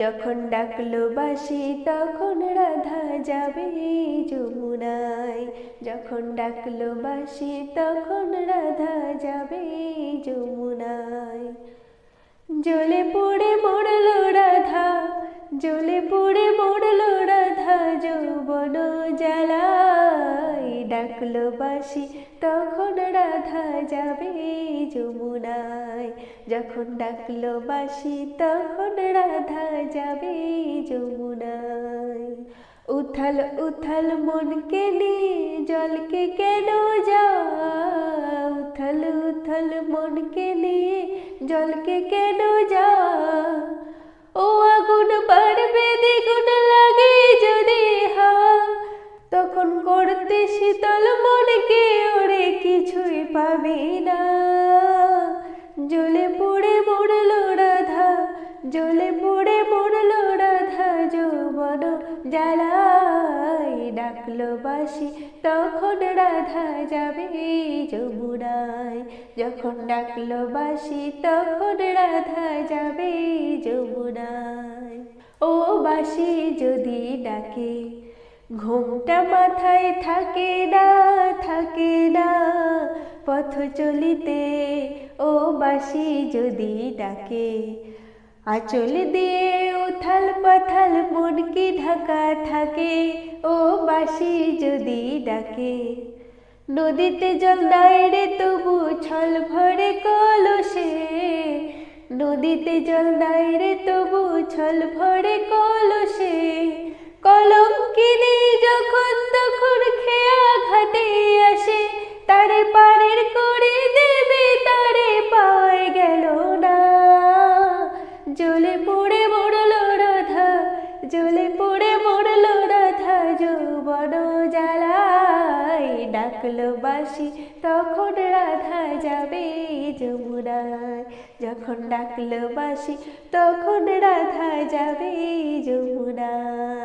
যখন ডাকলো বাসি তখন রাধা যাবে যমুনায়। যখন ডাকলো বাসি তখন রাধা যাবে যমুনায়। জ্বলে পড়ে মরলো রাধা, জ্বলে পড়ে মরলো ডাকলো বাসি তখন রাধা যাবে যমুনায়। যখন ডাকলো বাসি তখন রাধা যাবে যমুনায়। উথাল উথাল মনকে নিয়ে, জলকে কেন যা উথাল উথাল মনকে নিয়ে, জলকে কেন যা জ্বলে পড়ে মরলো রাধা যৌবন জ্বালাই ডাকলো বাসি তখন রাধা যাবে যমুনায়। যখন ডাকলো বাসি তখন রাধা যাবে যমুনায়। ও বাসি যদি ডাকে, ঘুমটা মাথায় থাকে না থাকে না। পথ চলিতে ও বাসি যদি ডাকে আঁচল দিয়ে উথাল পাথাল মন কি ঢাকা থাকে। ও বাসি যদি ডাকে, নদীতে জল দায়রে তবু ছল ভরে কলসে। নদীতে জল দায়রে তবু ছল ভরে কলসে, কলম ডাকলো বাসি তখন রাধা যাবে যমুনায়। যখন ডাকলো বাসি তখন রাধা যাবে যমুনায়।